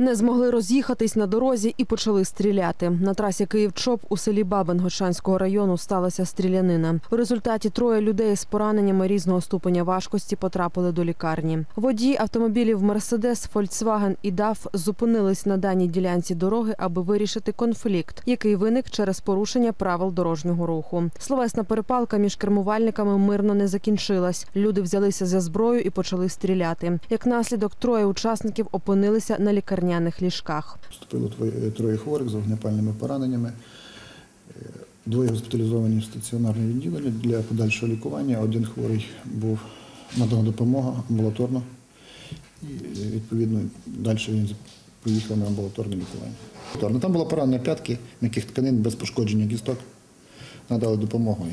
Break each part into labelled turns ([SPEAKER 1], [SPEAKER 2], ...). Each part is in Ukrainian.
[SPEAKER 1] Не змогли роз'їхатись на дорозі і почали стріляти. На трасі Київ-Чоп у селі Бабин Гочанського району сталася стрілянина. У результаті троє людей з пораненнями різного ступеня важкості потрапили до лікарні. Водії автомобілів Мерседес, Фольксваген і ДАФ зупинились на даній ділянці дороги, аби вирішити конфлікт, який виник через порушення правил дорожнього руху. Словесна перепалка між кермувальниками мирно не закінчилась. Люди взялися за зброю і почали стріляти. Як наслідок, троє учасників опинилися на лікарняних ліжках.
[SPEAKER 2] Вступило троє хворих з вогнепальними пораненнями. Е, Двоє госпіталізовані в стаціонарне відділення для подальшого лікування. Один хворий був надана допомога амбулаторно. І е, відповідно далі він поїхав на амбулаторне лікування. Там була поранена п'ятки, м'яких тканин без пошкодження кісток. Надали допомогу.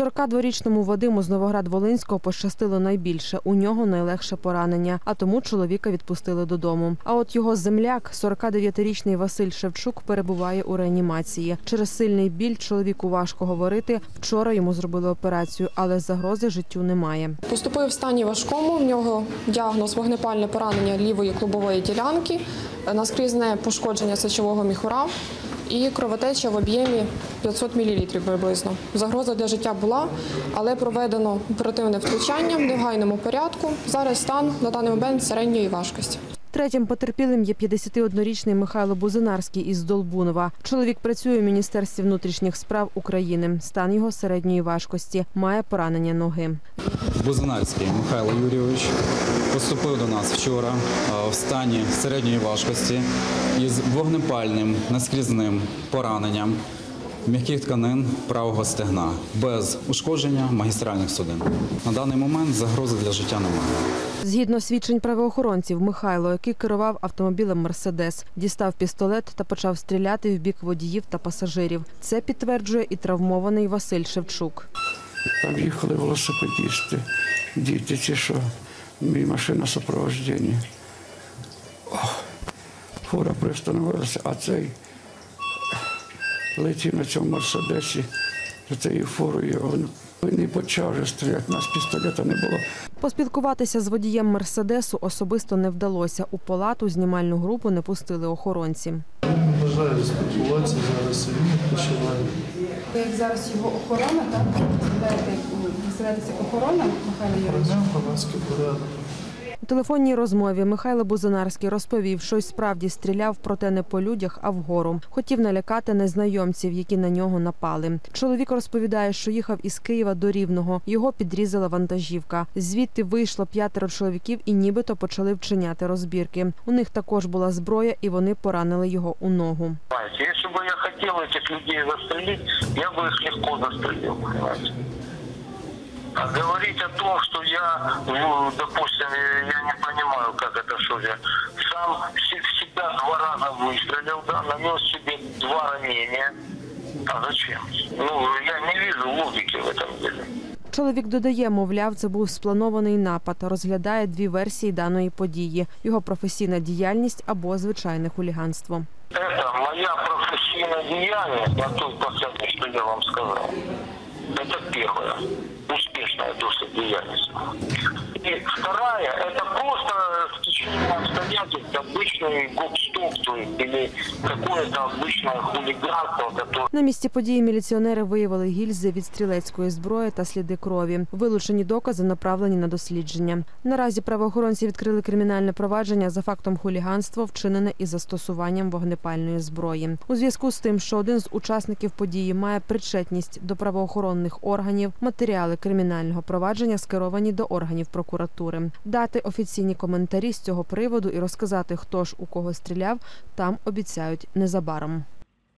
[SPEAKER 2] І
[SPEAKER 1] 42-річному Вадиму з Новоград-Волинського пощастило найбільше. У нього найлегше поранення, а тому чоловіка відпустили додому. А от його земляк, 49-річний Василь Шевчук, перебуває у реанімації. Через сильний біль чоловіку важко говорити. Вчора йому зробили операцію, але загрози життю немає.
[SPEAKER 3] Поступив в стані важкому. В нього діагноз вогнепальне поранення лівої клубової ділянки, наскрізне пошкодження сечового міхура і кровотеча в об'ємі 500 мл приблизно. Загроза для життя була, але проведено оперативне втручання в негайному порядку. Зараз стан на даний момент середньої важкості.
[SPEAKER 1] Третім потерпілим є 51-річний Михайло Бузинарський із Долбунова. Чоловік працює у міністерстві внутрішніх справ України. Стан його середньої важкості має поранення ноги.
[SPEAKER 4] Бузинарський Михайло Юрійович поступив до нас вчора в стані середньої важкості із вогнепальним наскрізним пораненням м'яких тканин правого стегна без ушкодження магістральних судин. На даний момент загрози для життя немає.
[SPEAKER 1] Згідно свідчень правоохоронців, Михайло, який керував автомобілем Мерседес, дістав пістолет та почав стріляти в бік водіїв та пасажирів. Це підтверджує і травмований Василь Шевчук.
[SPEAKER 5] Там їхали велосипедисти, діти чи що, мій машина супроводження. Фура пристановилася, а цей летів на цьому мерседесі за цією фурою. Він, почав вже стріляти, нас пістолета не було.
[SPEAKER 1] Поспілкуватися з водієм Мерседесу особисто не вдалося. У палату знімальну групу не пустили охоронці.
[SPEAKER 6] Бажаю спілкуватися зараз і він відпочиває.
[SPEAKER 7] Ви як зараз його охорона, так? Представляєте, представляєтеся як охорона Михайло Юрійович?
[SPEAKER 6] Проблем громадський порядок.
[SPEAKER 1] У телефонній розмові Михайло Бузинарський розповів, що й справді стріляв проте не по людях, а вгору. Хотів налякати незнайомців, які на нього напали. Чоловік розповідає, що їхав із Києва до Рівного. Його підрізала вантажівка. Звідти вийшло п'ятеро чоловіків і нібито почали вчиняти розбірки. У них також була зброя, і вони поранили його у ногу.
[SPEAKER 8] Понимаете, если бы я хотел этих людей застрелить, я бы их легко застрелил, понимаете. А говорить о том, что я, ну, допустим, я не понимаю, как это, что я сам в себя два раза выстрелил, да, нанес себе два ранения. А зачем? Ну, я не вижу логики в этом деле.
[SPEAKER 1] Чоловік додає, мовляв, це був спланований напад. Розглядає дві версії даної події: його професійна діяльність або звичайне хуліганство.
[SPEAKER 8] Это моя профессийная деятельность на той последней, что я вам сказал. Это первое. Успешная досить деятельность. И вторая, это просто в течение обстоятельств обычный гоп-стоп, то есть, или какое-то обычное хулиганство, которое
[SPEAKER 1] На місці події міліціонери виявили гільзи від стрілецької зброї та сліди крові. Вилучені докази направлені на дослідження. Наразі правоохоронці відкрили кримінальне провадження за фактом хуліганства, вчинене із застосуванням вогнепальної зброї. У зв'язку з тим, що один з учасників події має причетність до правоохоронних органів, матеріали кримінального провадження скеровані до органів прокуратури. Дати офіційні коментарі з цього приводу і розказати, хто ж у кого стріляв, там обіцяють незабаром.